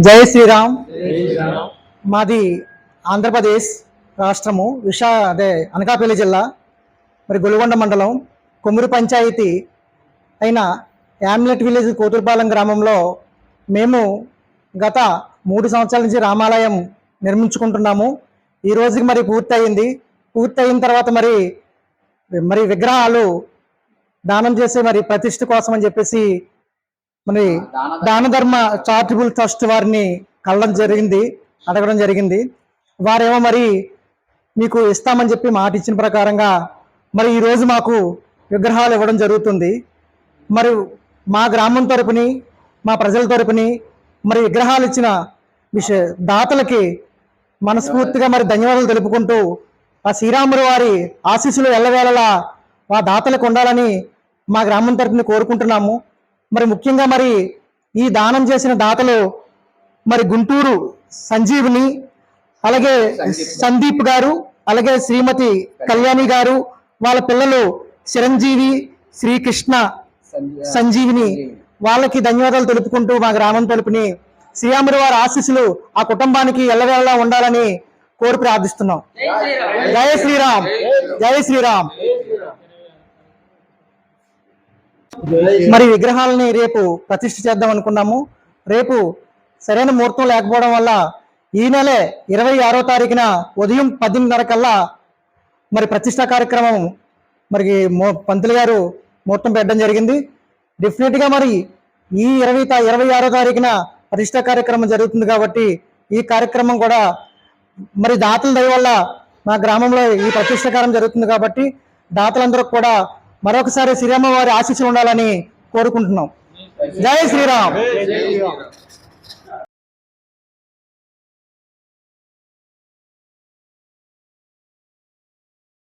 జై శ్రీరామ్. మాది ఆంధ్రప్రదేశ్ రాష్ట్రము విశా అదే అనకాపల్లి జిల్లా మరి గొలుగొండ మండలం కొమ్మురు పంచాయతీ అయిన యామ్లెట్ విలేజ్ కోతులపాలెం గ్రామంలో మేము గత మూడు సంవత్సరాల నుంచి రామాలయం నిర్మించుకుంటున్నాము. ఈ రోజుకి మరి పూర్తయింది. పూర్తయిన తర్వాత మరి మరి విగ్రహాలు దానం చేసే మరి ప్రతిష్ఠ కోసం అని చెప్పేసి మరి దాన ధర్మ చారిటబుల్ ట్రస్ట్ వారిని కలడం జరిగింది అడగడం జరిగింది. వారేమో మరి మీకు ఇస్తామని చెప్పి మాట ఇచ్చిన ప్రకారంగా మరి ఈరోజు మాకు విగ్రహాలు ఇవ్వడం జరుగుతుంది. మరి మా గ్రామం తరపుని మా ప్రజల తరపుని మరి విగ్రహాలు ఇచ్చిన విష దాతలకి మనస్ఫూర్తిగా మరి ధన్యవాదాలు తెలుపుకుంటూ ఆ శ్రీరాముడు వారి ఆశీస్సులు ఎల్లవేళలా ఆ దాతలకు ఉండాలని మా గ్రామం తరపున కోరుకుంటున్నాము. మరి ముఖ్యంగా మరి ఈ దానం చేసిన దాతలు మరి గుంటూరు సంజీవిని అలాగే సందీప్. గారు అలాగే శ్రీమతి కళ్యాణి గారు వాళ్ళ పిల్లలు చిరంజీవి శ్రీకృష్ణ సంజీవిని వాళ్ళకి ధన్యవాదాలు తెలుపుకుంటూ మా గ్రామం తరపుని శ్రీరాముడి వారి ఆశీస్సులు ఆ కుటుంబానికి ఎల్లవేళలా ఉండాలని కోరి ప్రార్థిస్తున్నాం. జయ శ్రీరామ్. జయ శ్రీరామ్. మరి విగ్రహాలని రేపు ప్రతిష్ఠ చేద్దాం అనుకున్నాము. రేపు సరైన ముహూర్తం లేకపోవడం వల్ల ఈ నెలే ఇరవై ఆరో తారీఖున ఉదయం పద్దెనిమిదిన్నర కల్లా మరి ప్రతిష్ట కార్యక్రమం మరి పంతులు గారు ముహూర్తం పెట్టడం జరిగింది. డెఫినెట్గా మరి ఈ ఇరవై ఇరవై ఆరో తారీఖున ప్రతిష్ట కార్యక్రమం జరుగుతుంది కాబట్టి ఈ కార్యక్రమం కూడా మరి దాతల దయ వల్ల మా గ్రామంలో ఈ ప్రతిష్టాకారం జరుగుతుంది కాబట్టి దాతలందరూ కూడా మరొకసారి శ్రీరామ వారి ఆశీస్సులు ఉండాలని కోరుకుంటున్నాం. జై శ్రీరామ్.